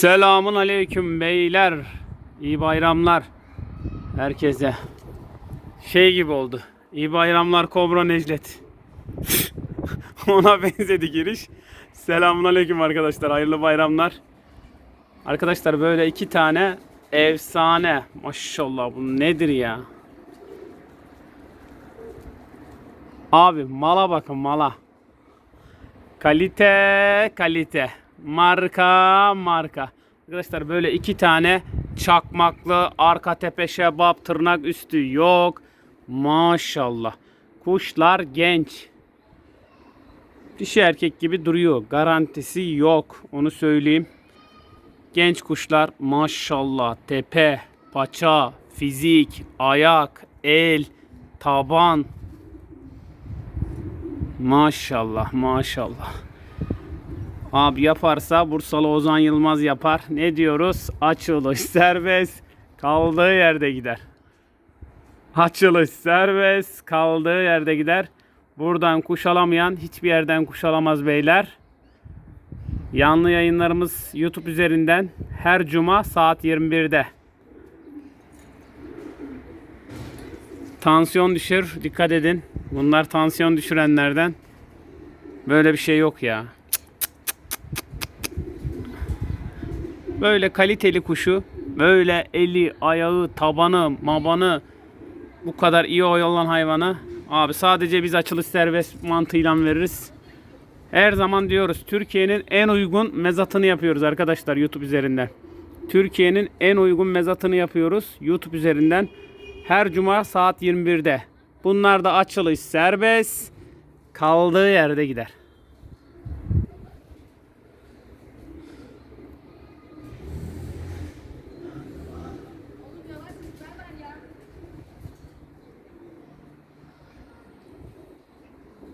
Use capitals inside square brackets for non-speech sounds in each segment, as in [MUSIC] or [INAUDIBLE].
Selamun aleyküm beyler. İyi bayramlar herkese. Şey gibi oldu. İyi bayramlar Kobra Necdet. [LAUGHS] Ona benzedi giriş. Selamun aleyküm arkadaşlar. Hayırlı bayramlar. Arkadaşlar böyle iki tane efsane. Maşallah bu nedir ya? Abi mala bakın mala. Kalite kalite. Marka marka. Arkadaşlar böyle iki tane çakmaklı arka tepe şebap tırnak üstü yok. Maşallah. Kuşlar genç. Dişi erkek gibi duruyor. Garantisi yok. Onu söyleyeyim. Genç kuşlar maşallah tepe, paça, fizik, ayak, el, taban. Maşallah maşallah. Abi yaparsa Bursalı Ozan Yılmaz yapar. Ne diyoruz? Açılış serbest, kaldığı yerde gider. Açılış serbest, kaldığı yerde gider. Buradan kuş alamayan hiçbir yerden kuş alamaz beyler. Yanlı yayınlarımız YouTube üzerinden her cuma saat 21'de. Tansiyon düşür, dikkat edin. Bunlar tansiyon düşürenlerden. Böyle bir şey yok ya. Böyle kaliteli kuşu, böyle eli, ayağı, tabanı, mabanı bu kadar iyi oyalan hayvanı abi sadece biz açılış serbest mantığıyla veririz. Her zaman diyoruz Türkiye'nin en uygun mezatını yapıyoruz arkadaşlar YouTube üzerinden. Türkiye'nin en uygun mezatını yapıyoruz YouTube üzerinden. Her cuma saat 21'de. Bunlar da açılış serbest. Kaldığı yerde gider.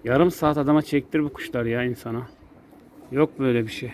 Yarım saat adama çektir bu kuşlar ya insana. Yok böyle bir şey.